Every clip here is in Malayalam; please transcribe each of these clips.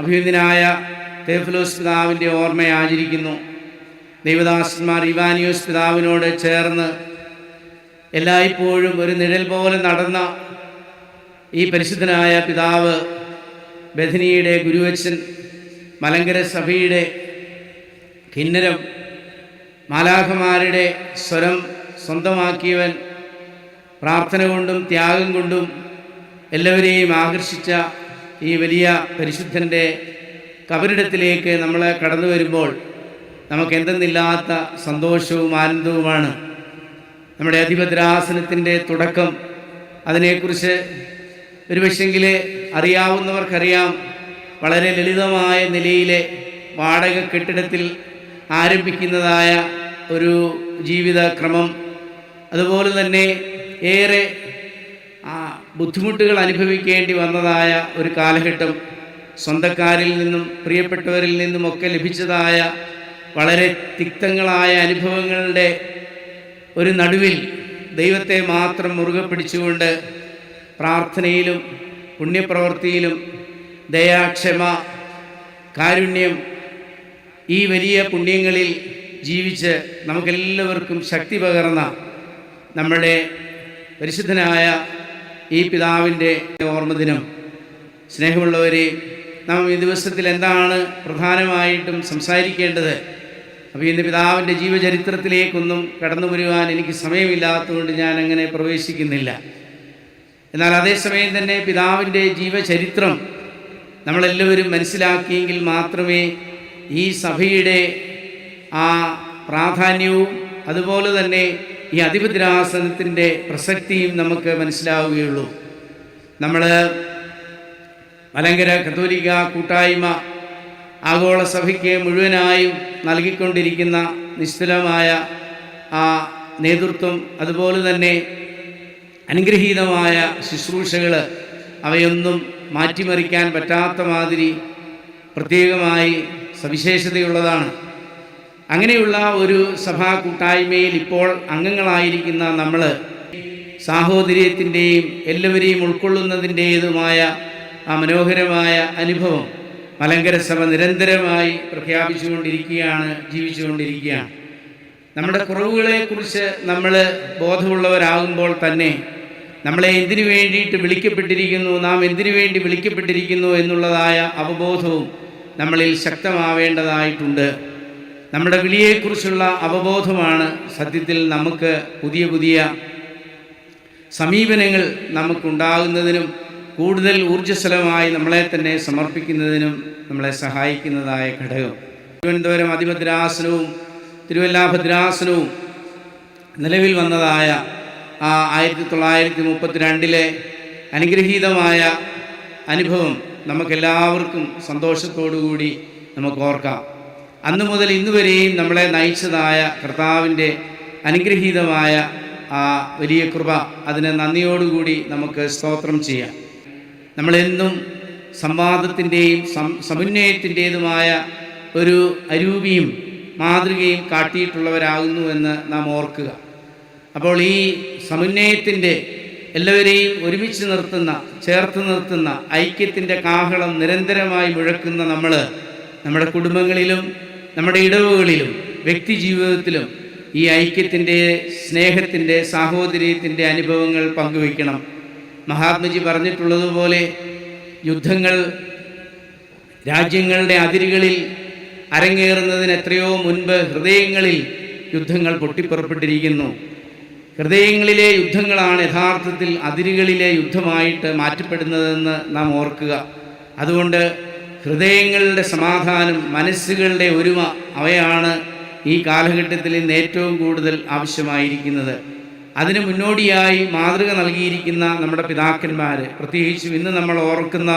അഭിനന്ദനായ തേഫലോസ് പിതാവിന്റെ ഓർമ്മ ആചരിക്കുന്നു ദൈവദാസന്മാർ ഇവാനിയോസ് പിതാവിനോട് ചേർന്ന് എല്ലായ്പ്പോഴും ഒരു നിഴൽ പോലെ നടന്ന ഈ പരിശുദ്ധനായ പിതാവ് ബഥനിയുടെ ഗുരുവച്ചൻ മലങ്കര സഭയുടെ കിന്നരം മാലാഖമാരുടെ സ്വരം സ്വന്തമാക്കിയവൻ പ്രാർത്ഥന കൊണ്ടും ത്യാഗം കൊണ്ടും എല്ലാവരെയും ആകർഷിച്ച ഈ വലിയ പരിശുദ്ധന്റെ കബരിടത്തിലേക്ക് നമ്മൾ കടന്നു വരുമ്പോൾ നമുക്ക് എന്തെന്നില്ലാത്ത സന്തോഷവും ആനന്ദവുമാണ്. നമ്മുടെ അധിപദ്രാസനത്തിന്റെ തുടക്കം. അതിനെക്കുറിച്ച് ഒരു പക്ഷെങ്കിൽ അറിയാവുന്നവർക്കറിയാം. വളരെ ലളിതമായ നിലയിലെ വാടക കെട്ടിടത്തിൽ ആരംഭിക്കുന്നതായ ഒരു ജീവിതക്രമം. അതുപോലെ തന്നെ ഏറെ ബുദ്ധിമുട്ടുകൾ അനുഭവിക്കേണ്ടി വന്നതായ ഒരു കാലഘട്ടം സ്വന്തക്കാരിൽ നിന്നും പ്രിയപ്പെട്ടവരിൽ നിന്നുമൊക്കെ ലഭിച്ചതായ വളരെ തിക്തങ്ങളായ അനുഭവങ്ങളുടെ ഒരു നടുവിൽ ദൈവത്തെ മാത്രം മുറുകെ പിടിച്ചുകൊണ്ട് പ്രാർത്ഥനയിലും പുണ്യപ്രവൃത്തിയിലും ദയാക്ഷമ കാരുണ്യം ഈ വലിയ പുണ്യങ്ങളിൽ ജീവിച്ച് നമുക്കെല്ലാവർക്കും ശക്തി പകർന്ന നമ്മുടെ പരിശുദ്ധനായ ഈ പിതാവിന്റെ ഓർമ്മദിനം. സ്നേഹമുള്ളവരെ നാം ഈ ദിവസത്തിൽ എന്താണ് പ്രധാനമായിട്ടും സംസാരിക്കേണ്ടത്? അപ്പോൾ ഇന്ന് പിതാവിന്റെ ജീവചരിത്രത്തിലേക്കൊന്നും കടന്നു വരുവാൻ എനിക്ക് സമയമില്ലാത്തതുകൊണ്ട് ഞാൻ അങ്ങനെ പ്രവേശിക്കുന്നില്ല. എന്നാൽ അതേസമയം തന്നെ പിതാവിന്റെ ജീവചരിത്രം നമ്മളെല്ലാവരും മനസ്സിലാക്കിയെങ്കിൽ മാത്രമേ ഈ സഭയുടെ ആ പ്രാധാന്യവും അതുപോലെ തന്നെ ഈ അധിപതിരാസനത്തിന്റെ പ്രസക്തിയും നമുക്ക് മനസ്സിലാവുകയുള്ളൂ. നമ്മൾ മലങ്കര കത്തോലിക്ക കൂട്ടായ്മ ആഗോള സഭയ്ക്ക് മുഴുവനായും നൽകിക്കൊണ്ടിരിക്കുന്ന നിശ്ചലമായ ആ നേതൃത്വം അതുപോലെ തന്നെ അനുഗ്രഹീതമായ ശുശ്രൂഷകൾ അവയൊന്നും മാറ്റിമറിക്കാൻ പറ്റാത്ത മാതിരി പ്രത്യേകമായി സവിശേഷതയുള്ളതാണ്. അങ്ങനെയുള്ള ഒരു സഭാ കൂട്ടായ്മയിൽ ഇപ്പോൾ അംഗങ്ങളായിരിക്കുന്ന നമ്മൾ സാഹോദര്യത്തിന്റെയും എല്ലാവരെയും ഉൾക്കൊള്ളുന്നതിന്റേതുമായ ആ മനോഹരമായ അനുഭവം മലങ്കര സഭ നിരന്തരമായി പ്രഖ്യാപിച്ചുകൊണ്ടിരിക്കുകയാണ് ജീവിച്ചുകൊണ്ടിരിക്കുകയാണ്. നമ്മുടെ കുറവുകളെക്കുറിച്ച് നമ്മൾ ബോധമുള്ളവരാകുമ്പോൾ തന്നെ നമ്മളെ എന്തിനു വേണ്ടിയിട്ട് വിളിക്കപ്പെട്ടിരിക്കുന്നു നാം എന്തിനു വേണ്ടി വിളിക്കപ്പെട്ടിരിക്കുന്നു എന്നുള്ളതായ അവബോധവും നമ്മളിൽ ശക്തമാവേണ്ടതായിട്ടുണ്ട്. നമ്മുടെ വിളിയെക്കുറിച്ചുള്ള അവബോധമാണ് സത്യത്തിൽ നമുക്ക് പുതിയ പുതിയ സമീപനങ്ങൾ നമുക്കുണ്ടാകുന്നതിനും കൂടുതൽ ഊർജസ്വലമായി നമ്മളെ തന്നെ സമർപ്പിക്കുന്നതിനും നമ്മളെ സഹായിക്കുന്നതായ ഘടകം. തിരുവനന്തപുരം അതിഭദ്രാസനവും തിരുവല്ലാ ഭദ്രാസനവും നിലവിൽ വന്നതായ ആ ആയിരത്തി തൊള്ളായിരത്തി മുപ്പത്തിരണ്ടിലെ അനുഗ്രഹീതമായ അനുഭവം നമുക്കെല്ലാവർക്കും സന്തോഷത്തോടുകൂടി നമുക്ക് ഓർക്കാം. അന്നു മുതൽ ഇന്നുവരെയും നമ്മളെ നയിച്ചതായ കർത്താവിന്റെ അനുഗ്രഹീതമായ ആ വലിയ കൃപ അതിന് നന്ദിയോടുകൂടി നമുക്ക് സ്തോത്രം ചെയ്യാം. നമ്മളെന്നും സംവാദത്തിന്റെയും സം സമന്വയത്തിന്റേതുമായ ഒരു അരൂപിയും മാതൃകയും കാട്ടിയിട്ടുള്ളവരാകുന്നു എന്ന് നാം ഓർക്കുക. അപ്പോൾ ഈ സമന്വയത്തിന്റെ എല്ലാവരെയും ഒരുമിച്ച് നിർത്തുന്ന ചേർത്ത് നിർത്തുന്ന ഐക്യത്തിന്റെ കാഹളം നിരന്തരമായി മുഴക്കുന്ന നമ്മൾ നമ്മുടെ കുടുംബങ്ങളിലും നമ്മുടെ ഇടവുകളിലും വ്യക്തി ജീവിതത്തിലും ഈ ഐക്യത്തിന്റെ സ്നേഹത്തിന്റെ സാഹോദര്യത്തിന്റെ അനുഭവങ്ങൾ പങ്കുവയ്ക്കണം. മഹാത്മജി പറഞ്ഞിട്ടുള്ളതുപോലെ യുദ്ധങ്ങൾ രാജ്യങ്ങളുടെ അതിരുകളിൽ അരങ്ങേറുന്നതിന് എത്രയോ മുൻപ് ഹൃദയങ്ങളിൽ യുദ്ധങ്ങൾ പൊട്ടിപ്പുറപ്പെട്ടിരിക്കുന്നു. ഹൃദയങ്ങളിലെ യുദ്ധങ്ങളാണ് യഥാർത്ഥത്തിൽ അതിരുകളിലെ യുദ്ധമായിട്ട് മാറ്റപ്പെടുന്നതെന്ന് നാം ഓർക്കുക. അതുകൊണ്ട് ഹൃദയങ്ങളുടെ സമാധാനം മനസ്സുകളുടെ ഒരുമ അവയാണ് ഈ കാലഘട്ടത്തിൽ ഇന്ന് ഏറ്റവും കൂടുതൽ ആവശ്യമായിരിക്കുന്നത്. അതിന് മുന്നോടിയായി മാതൃക നൽകിയിരിക്കുന്ന നമ്മുടെ പിതാക്കന്മാർ പ്രത്യേകിച്ചും ഇന്ന് നമ്മൾ ഓർക്കുന്ന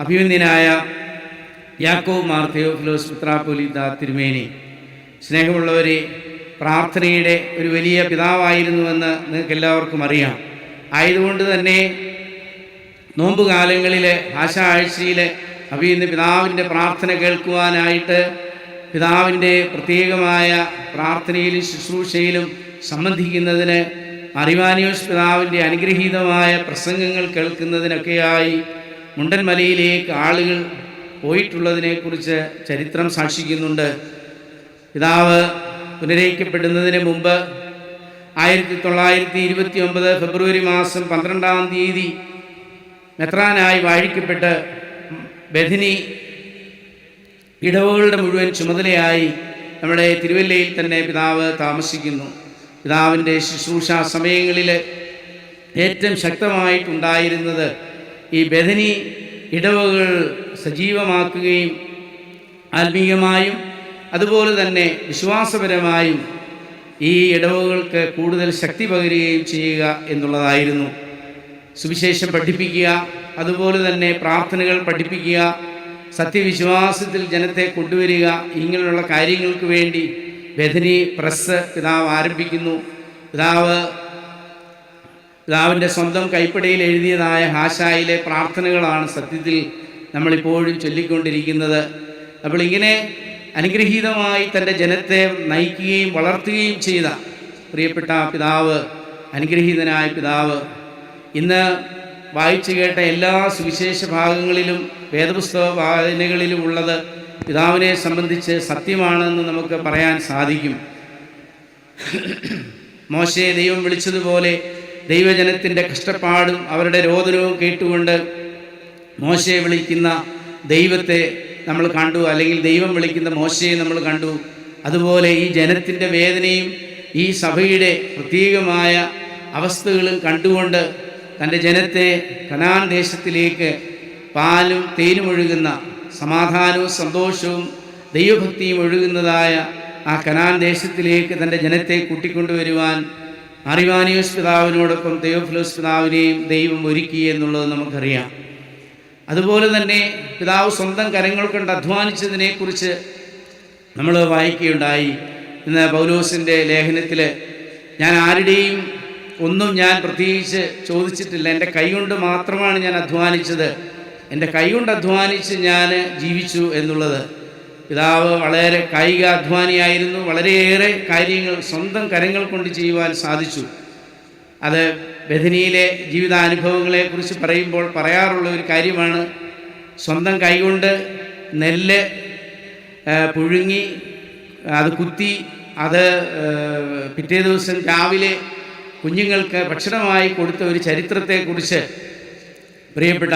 അഭിമന്യനായ യാക്കോബ് മാർ ഫിലോസ് പുത്രാപ്പൊലിത്ത തിരുമേനി. സ്നേഹമുള്ളവരെ പ്രാർത്ഥനയുടെ ഒരു വലിയ പിതാവായിരുന്നുവെന്ന് നിങ്ങൾക്ക് എല്ലാവർക്കും അറിയാം. ആയതുകൊണ്ട് തന്നെ നോമ്പുകാലങ്ങളിലെ ഭാഷാ ആഴ്ചയിലെ ഇന്ന് പിതാവിന്റെ പ്രാർത്ഥന കേൾക്കുവാനായിട്ട് പിതാവിന്റെ പ്രത്യേകമായ പ്രാർത്ഥനയിലും ശുശ്രൂഷയിലും സംബന്ധിക്കുന്നതിന് അറിവാനിയോസ് പിതാവിന്റെ അനുഗ്രഹീതമായ പ്രസംഗങ്ങൾ കേൾക്കുന്നതിനൊക്കെയായി മുണ്ടൻമലയിലേക്ക് ആളുകൾ പോയിട്ടുള്ളതിനെക്കുറിച്ച് ചരിത്രം സാക്ഷിക്കുന്നുണ്ട്. പിതാവ് പുനരയിക്കപ്പെടുന്നതിന് മുമ്പ് ആയിരത്തി തൊള്ളായിരത്തി ഇരുപത്തി ഒമ്പത് ഫെബ്രുവരി മാസം പന്ത്രണ്ടാം തീയതി മെത്രാനായി വാഴിക്കപ്പെട്ട് ബഥിനി ഇടവുകളുടെ മുഴുവൻ ചുമതലയായി നമ്മുടെ തിരുവല്ലയിൽ തന്നെ പിതാവ് താമസിക്കുന്നു. പിതാവിന്റെ ശുശ്രൂഷ സമയങ്ങളിൽ ഏറ്റവും ശക്തമായിട്ടുണ്ടായിരുന്നത് ഈ ബഥനി ഇടവുകൾ സജീവമാക്കുകയും ആത്മീയമായും അതുപോലെ തന്നെ വിശ്വാസപരമായും ഈ ഇടവുകൾക്ക് കൂടുതൽ ശക്തി പകരുകയും ചെയ്യുക എന്നുള്ളതായിരുന്നു. സുവിശേഷം പഠിപ്പിക്കുക. അതുപോലെ തന്നെ പ്രാർത്ഥനകൾ പഠിപ്പിക്കുക സത്യവിശ്വാസത്തിൽ ജനത്തെ കൊണ്ടുവരിക ഇങ്ങനെയുള്ള കാര്യങ്ങൾക്ക് വേണ്ടി ബഥനി പ്രസ് പിതാവ് ആരംഭിക്കുന്നു. പിതാവ് പിതാവിന്റെ സ്വന്തം കൈപ്പടയിൽ എഴുതിയതായ ഹാഷായിലെ പ്രാർത്ഥനകളാണ് സത്യത്തിൽ നമ്മളിപ്പോഴും ചൊല്ലിക്കൊണ്ടിരിക്കുന്നത്. അപ്പോൾ ഇങ്ങനെ അനുഗ്രഹീതമായി തന്റെ ജനത്തെ നയിക്കുകയും വളർത്തുകയും ചെയ്ത പ്രിയപ്പെട്ട പിതാവ് അനുഗ്രഹീതനായ പിതാവ് ഇന്ന് വായിച്ചു കേട്ട എല്ലാ സുവിശേഷ ഭാഗങ്ങളിലും വേദപുസ്തക വായനകളിലും ഉള്ളത് പിതാവിനെ സംബന്ധിച്ച് സത്യമാണെന്ന് നമുക്ക് പറയാൻ സാധിക്കും. മോശയെ ദൈവം വിളിച്ചതുപോലെ ദൈവജനത്തിന്റെ കഷ്ടപ്പാടും അവരുടെ രോദനവും കേട്ടുകൊണ്ട് മോശയെ വിളിക്കുന്ന ദൈവത്തെ നമ്മൾ കണ്ടു അല്ലെങ്കിൽ ദൈവം വിളിക്കുന്ന മോശയെ നമ്മൾ കണ്ടു. അതുപോലെ ഈ ജനത്തിന്റെ വേദനയും ഈ സഭയുടെ പ്രത്യേകമായ അവസ്ഥകളും കണ്ടുകൊണ്ട് തന്റെ ജനത്തെ കനാൻ ദേശത്തിലേക്ക് പാലും തേനും ഒഴുകുന്ന സമാധാനവും സന്തോഷവും ദൈവഭക്തിയും ഒഴുകുന്നതായ ആ കനാൻ ദേശത്തിലേക്ക് തന്റെ ജനത്തെ കൂട്ടിക്കൊണ്ടുവരുവാൻ അറിവാനിയോസ് പിതാവിനോടൊപ്പം ദൈവഫിലോസ് പിതാവിനെയും ദൈവം ഒരുക്കി എന്നുള്ളത് നമുക്കറിയാം. അതുപോലെ തന്നെ പിതാവ് സ്വന്തം കരങ്ങൾ കൊണ്ട് അധ്വാനിച്ചതിനെക്കുറിച്ച് നമ്മൾ വായിക്കുകയുണ്ടായി. ഇന്ന് പൗലോസിന്റെ ലേഖനത്തിൽ ഞാൻ ആരുടെയും ഒന്നും ഞാൻ പ്രത്യേകിച്ച് ചോദിച്ചിട്ടില്ല. എന്റെ കൈകൊണ്ട് മാത്രമാണ് ഞാൻ അധ്വാനിച്ചത്. എന്റെ കൈകൊണ്ട് അധ്വാനിച്ച് ഞാൻ ജീവിച്ചു എന്നുള്ളത്. പിതാവ് വളരെ കായിക അധ്വാനിയായിരുന്നു. വളരെയേറെ കാര്യങ്ങൾ സ്വന്തം കരങ്ങൾ കൊണ്ട് ചെയ്യുവാൻ സാധിച്ചു. അത് ബഥനിയിലെ ജീവിതാനുഭവങ്ങളെക്കുറിച്ച് പറയുമ്പോൾ പറയാറുള്ള ഒരു കാര്യമാണ്. സ്വന്തം കൈകൊണ്ട് നെല്ല് പുഴുങ്ങി അത് കുത്തി അത് പിറ്റേ ദിവസം രാവിലെ കുഞ്ഞുങ്ങൾക്ക് ഭക്ഷണമായി കൊടുത്ത ഒരു ചരിത്രത്തെക്കുറിച്ച് പ്രിയപ്പെട്ട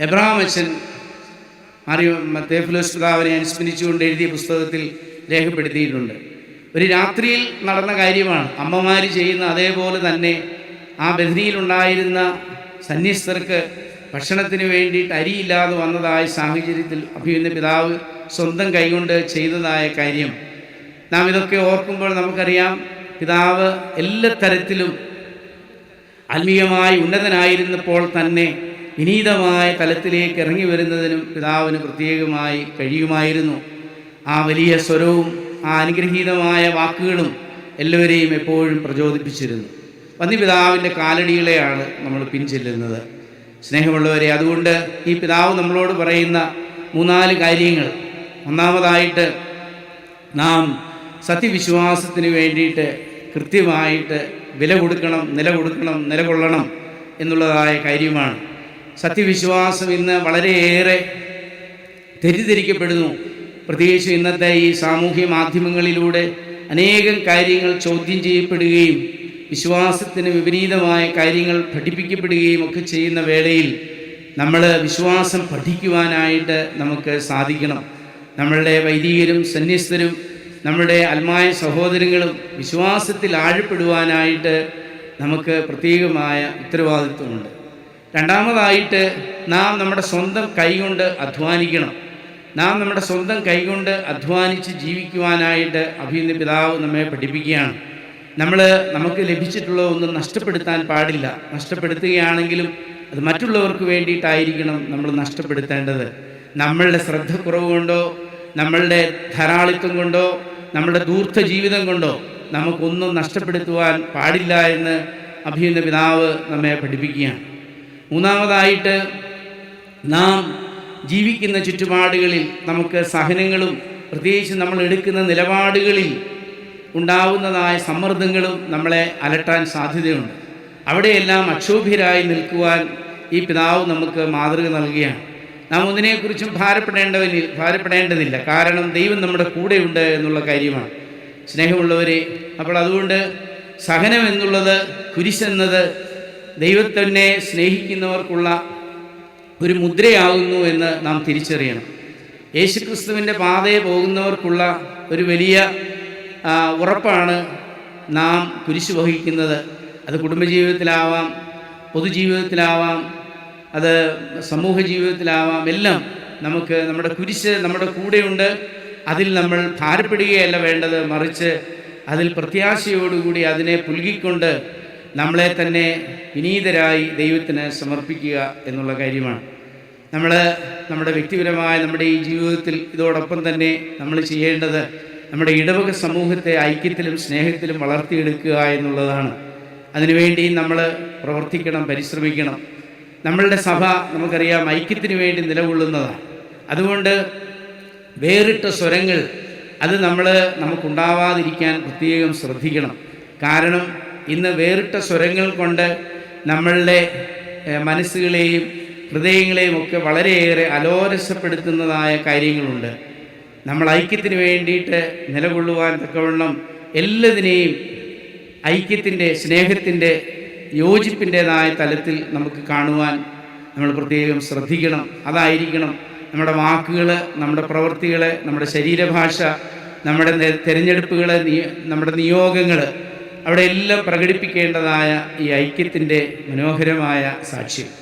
എബ്രഹാം അച്ഛൻ മറിയോ തേഫുലോസ് പിതാവിനെ അനുസ്മരിച്ചുകൊണ്ട് എഴുതിയ പുസ്തകത്തിൽ രേഖപ്പെടുത്തിയിട്ടുണ്ട്. ഒരു രാത്രിയിൽ നടന്ന കാര്യമാണ്. അമ്മമാർ ചെയ്യുന്ന അതേപോലെ തന്നെ ആ ബദരിയിലുണ്ടായിരുന്ന സന്യസ്തർക്ക് ഭക്ഷണത്തിന് വേണ്ടിയിട്ട് അരിയില്ലാതെ വന്നതായ സാഹചര്യത്തിൽ അഭിയുന്ന പിതാവ് സ്വന്തം കൈകൊണ്ട് ചെയ്തതായ കാര്യം. നാം ഇതൊക്കെ ഓർക്കുമ്പോൾ നമുക്കറിയാം. പിതാവ് എല്ലാ തരത്തിലും ആത്മീയമായി ഉന്നതനായിരുന്നപ്പോൾ തന്നെ വിനീതമായ തലത്തിലേക്ക് ഇറങ്ങി വരുന്നതിനും പിതാവിന് പ്രത്യേകമായി കഴിയുമായിരുന്നു. ആ വലിയ സ്വരവും ആ അനുഗ്രഹീതമായ വാക്കുകളും എല്ലാവരെയും എപ്പോഴും പ്രചോദിപ്പിച്ചിരുന്നു. വന്യപിതാവിന്റെ കാലടികളെയാണ് നമ്മൾ പിൻചെല്ലുന്നത്. സ്നേഹമുള്ളവരെ അതുകൊണ്ട് ഈ പിതാവ് നമ്മളോട് പറയുന്ന മൂന്നാൽ കാര്യങ്ങൾ. ഒന്നാമതായിട്ട് നാം സത്യവിശ്വാസത്തിന് വേണ്ടിയിട്ട് കൃത്യമായിട്ട് വില കൊടുക്കണം നില കൊടുക്കണം നിലകൊള്ളണം എന്നുള്ളതായ കാര്യമാണ്. സത്യവിശ്വാസം ഇന്ന് വളരെയേറെ തെറ്റിദ്ധരിക്കപ്പെടുന്നു. പ്രത്യേകിച്ച് ഇന്നത്തെ ഈ സാമൂഹ്യ മാധ്യമങ്ങളിലൂടെ അനേകം കാര്യങ്ങൾ ചോദ്യം ചെയ്യപ്പെടുകയും വിശ്വാസത്തിന് വിപരീതമായ കാര്യങ്ങൾ പഠിപ്പിക്കപ്പെടുകയും ഒക്കെ ചെയ്യുന്ന വേളയിൽ നമ്മൾ വിശ്വാസം പഠിക്കുവാനായിട്ട് നമുക്ക് സാധിക്കണം. നമ്മളുടെ വൈദികരും സന്യസ്തരും നമ്മുടെ അൽമായ സഹോദരങ്ങളും വിശ്വാസത്തിൽ ആഴപ്പെടുവാനായിട്ട് നമുക്ക് പ്രത്യേകമായ ഉത്തരവാദിത്വമുണ്ട്. രണ്ടാമതായിട്ട് നാം നമ്മുടെ സ്വന്തം കൈകൊണ്ട് അധ്വാനിക്കണം. നാം നമ്മുടെ സ്വന്തം കൈകൊണ്ട് അധ്വാനിച്ച് ജീവിക്കുവാനായിട്ട് അഭിനന്ദ പിതാവ് നമ്മെ പഠിപ്പിക്കുകയാണ്. നമ്മൾ നമുക്ക് ലഭിച്ചിട്ടുള്ള ഒന്നും നഷ്ടപ്പെടുത്താൻ പാടില്ല. നഷ്ടപ്പെടുത്തുകയാണെങ്കിലും അത് മറ്റുള്ളവർക്ക് വേണ്ടിയിട്ടായിരിക്കണം നമ്മൾ നഷ്ടപ്പെടുത്തേണ്ടത്. നമ്മളുടെ ശ്രദ്ധക്കുറവ് കൊണ്ടോ നമ്മളുടെ ധാരാളിത്വം കൊണ്ടോ നമ്മുടെ ദൂർത്ത ജീവിതം കൊണ്ടോ നമുക്കൊന്നും നഷ്ടപ്പെടുത്തുവാൻ പാടില്ല എന്ന് അഭിയുന്ന പിതാവ് നമ്മെ പഠിപ്പിക്കുകയാണ്. മൂന്നാമതായിട്ട് നാം ജീവിക്കുന്ന ചുറ്റുപാടുകളിൽ നമുക്ക് സഹനങ്ങളും പ്രത്യേകിച്ച് നമ്മൾ എടുക്കുന്ന നിലപാടുകളിൽ ഉണ്ടാവുന്നതായ സമ്മർദ്ദങ്ങളും നമ്മളെ അലട്ടാൻ സാധ്യതയുണ്ട്. അവിടെയെല്ലാം അക്ഷോഭ്യരായി നിൽക്കുവാൻ ഈ പിതാവ് നമുക്ക് മാതൃക നൽകുകയാണ്. നാം ഒന്നിനെക്കുറിച്ചും ഭാരപ്പെടേണ്ടവനിൽ ഭാരപ്പെടേണ്ടതില്ല. കാരണം ദൈവം നമ്മുടെ കൂടെയുണ്ട് എന്നുള്ള കാര്യമാണ്. സ്നേഹമുള്ളവരെ അപ്പോൾ അതുകൊണ്ട് സഹനം എന്നുള്ളത് കുരിശെന്നത് ദൈവത്തന്നെ സ്നേഹിക്കുന്നവർക്കുള്ള ഒരു മുദ്രയാകുന്നു എന്ന് നാം തിരിച്ചറിയണം. യേശുക്രിസ്തുവിന്റെ പാതയെ പോകുന്നവർക്കുള്ള ഒരു വലിയ ഉറപ്പാണ് നാം കുരിശ് വഹിക്കുന്നത്. അത് കുടുംബജീവിതത്തിലാവാം പൊതുജീവിതത്തിലാവാം അത് സമൂഹ ജീവിതത്തിലാവാം എല്ലാം നമുക്ക് നമ്മുടെ കുരിശ് നമ്മുടെ കൂടെയുണ്ട്. അതിൽ നമ്മൾ ഭാരപ്പെടുകയല്ല വേണ്ടത്. മറിച്ച് അതിൽ പ്രത്യാശയോടുകൂടി അതിനെ പുൽകിക്കൊണ്ട് നമ്മളെ തന്നെ വിനീതരായി ദൈവത്തിന് സമർപ്പിക്കുക എന്നുള്ള കാര്യമാണ്. നമ്മൾ നമ്മുടെ വ്യക്തിപരമായ നമ്മുടെ ഈ ജീവിതത്തിൽ ഇതോടൊപ്പം തന്നെ നമ്മൾ ചെയ്യേണ്ടത് നമ്മുടെ ഇടവക സമൂഹത്തെ ഐക്യത്തിലും സ്നേഹത്തിലും വളർത്തിയെടുക്കുക എന്നുള്ളതാണ്. അതിനുവേണ്ടി നമ്മൾ പ്രവർത്തിക്കണം പരിശ്രമിക്കണം. നമ്മളുടെ സഭ നമുക്കറിയാം ഐക്യത്തിന് വേണ്ടി നിലകൊള്ളുന്നതാണ്. അതുകൊണ്ട് വേറിട്ട സ്വരങ്ങൾ അത് നമ്മൾ നമുക്കുണ്ടാവാതിരിക്കാൻ പ്രത്യേകം ശ്രദ്ധിക്കണം. കാരണം ഇന്ന് വേറിട്ട സ്വരങ്ങൾ കൊണ്ട് നമ്മളുടെ മനസ്സുകളെയും ഹൃദയങ്ങളെയും ഒക്കെ വളരെയേറെ അലോരസപ്പെടുത്തുന്നതായ കാര്യങ്ങളുണ്ട്. നമ്മൾ ഐക്യത്തിന് വേണ്ടിയിട്ട് നിലകൊള്ളുവാൻ തക്കവണ്ണം എല്ലാതിനെയും ഐക്യത്തിന്റെ സ്നേഹത്തിന്റെ യോജിപ്പിന്റെതായ തലത്തിൽ നമുക്ക് കാണുവാൻ നമ്മൾ പ്രത്യേകം ശ്രദ്ധിക്കണം. അതായിരിക്കണം നമ്മുടെ വാക്കുകൾ നമ്മുടെ പ്രവൃത്തികൾ നമ്മുടെ ശരീരഭാഷ നമ്മുടെ തിരഞ്ഞെടുപ്പുകൾ നമ്മുടെ നിയോഗങ്ങൾ അവിടെ എല്ലാം പ്രകടിപ്പിക്കേണ്ടതായ ഈ ഐക്യത്തിന്റെ മനോഹരമായ സാക്ഷ്യം.